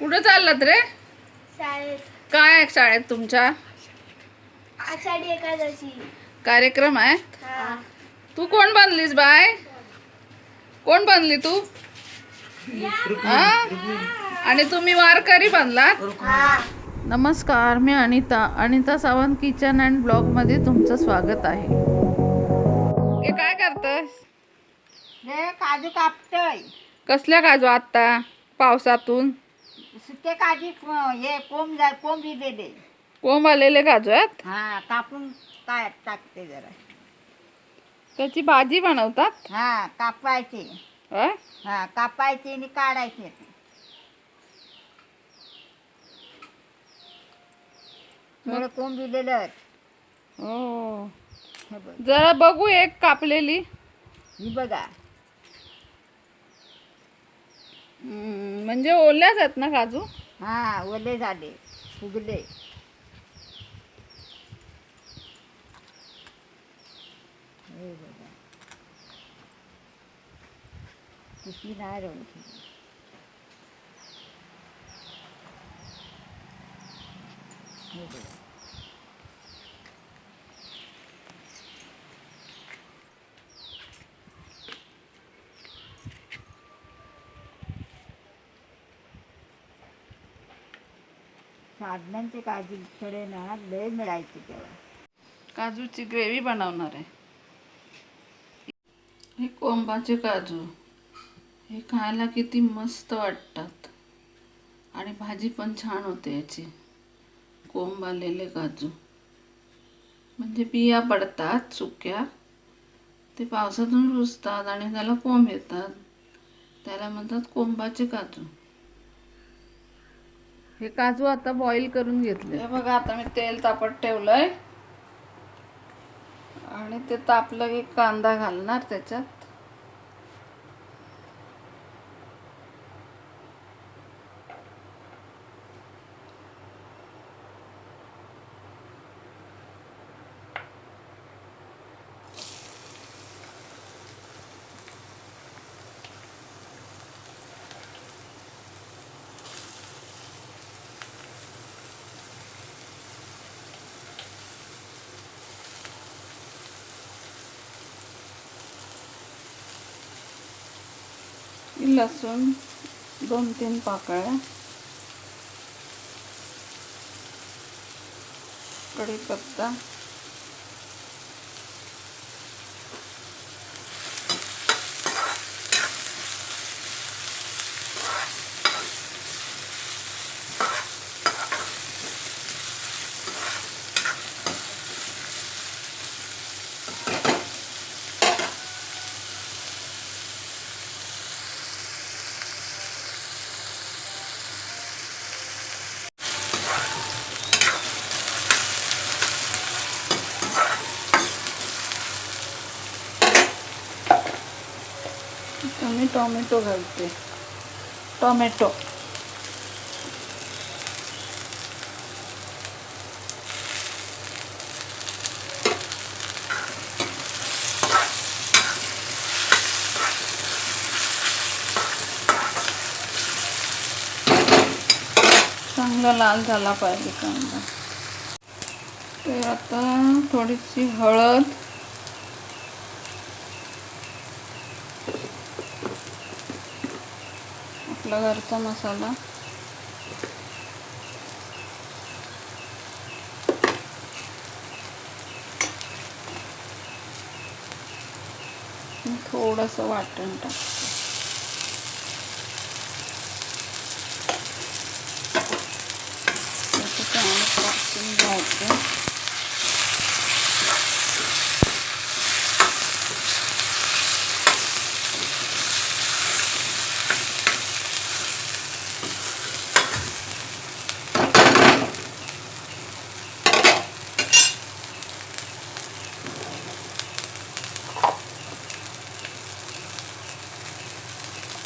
कुठं चाललात रे? शाळेत. काय आहे शाळेत तुमच्या? आषाढी एकादशी. कार्यक्रम आहे? हा. तू कोण बांधलीस बाय? कोण बांधली तू? हा? आणि तुम्ही वारकरी बांधलात हा. नमस्कार मी अनिता अनिता सावंत किचन अँड ब्लॉगमध्ये तुमचं स्वागत आहे. हे काय करतस हे काजू कापतोय. कसल्या काजू आत्ता पावसातून? सुके काजू क- हे कोंब जा कोंब दिलेले कोंब आलेले काजू आहेत हा कापून काय टाकते जरा. त्याची भाजी बनवतात? हा कापायचे. अ? हा कापायचे आणि काढायचे. थोडं कोंब दिलेलं हो. हे बघ. जरा बघू एक कापलेली. ही बघा. म्हणजे ओल्याच आहेत ना काजू? हा ओले झाले फुगले. हे बघा. नाही राहू हे बघा. साधनांचे काजू थोडे ना लय मिळायचे तेव्हा. काजूची ग्रेव्ही बनवणार आहे. हे कोंबाचे काजू हे खायला किती मस्त वाटतात. आणि भाजी पण छान होते याची. कोंब आलेले काजू. म्हणजे बिया पडतात सुक्या. ते पावसातून रुजतात आणि त्याला कोंब येतात. त्याला म्हणतात कोंबाचे काजू. हे काजू आता बॉईल करून घेतले. हे बघा आता मी तेल तापत ठेवलंय. आणि ते तापलं की कांदा घालणार त्याच्यात. लसूण दोन तीन पाकळ्या. कढीपत्ता. मी टोमॅटो घालते टोमॅटो चांगला लाल झाला पाहिजे कांदा. तर आता थोडीशी हळद आपला घरचा मसाला. थोडंसं वाटण टाक त्याचं चांगलं परतून घ्यायचं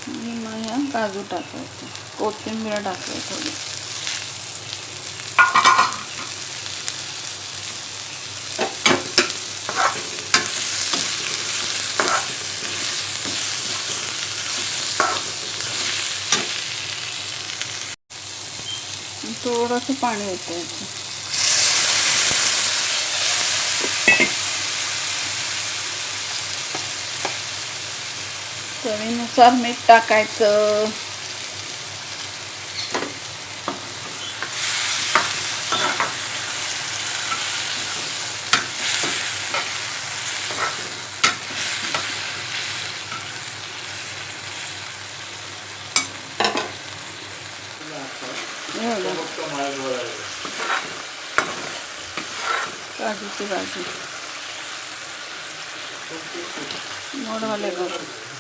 आणि मग ह्या काजू टाकायचे. कोथिंबीर टाकायची थोडी. थोडंसं पाणी होतं चवीनुसार मीठ टाकायचं. काजूची भाजी. मोडवाले गहू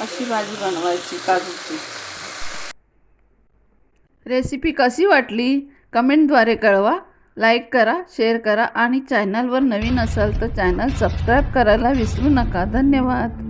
अशी भाजी बनवायची काजूची. रेसिपी कशी वाटली? कमेंटद्वारे कळवा. लाईक करा शेअर करा आणि चॅनलवर नवीन असाल तर चॅनल सबस्क्राईब करायला विसरू नका. धन्यवाद.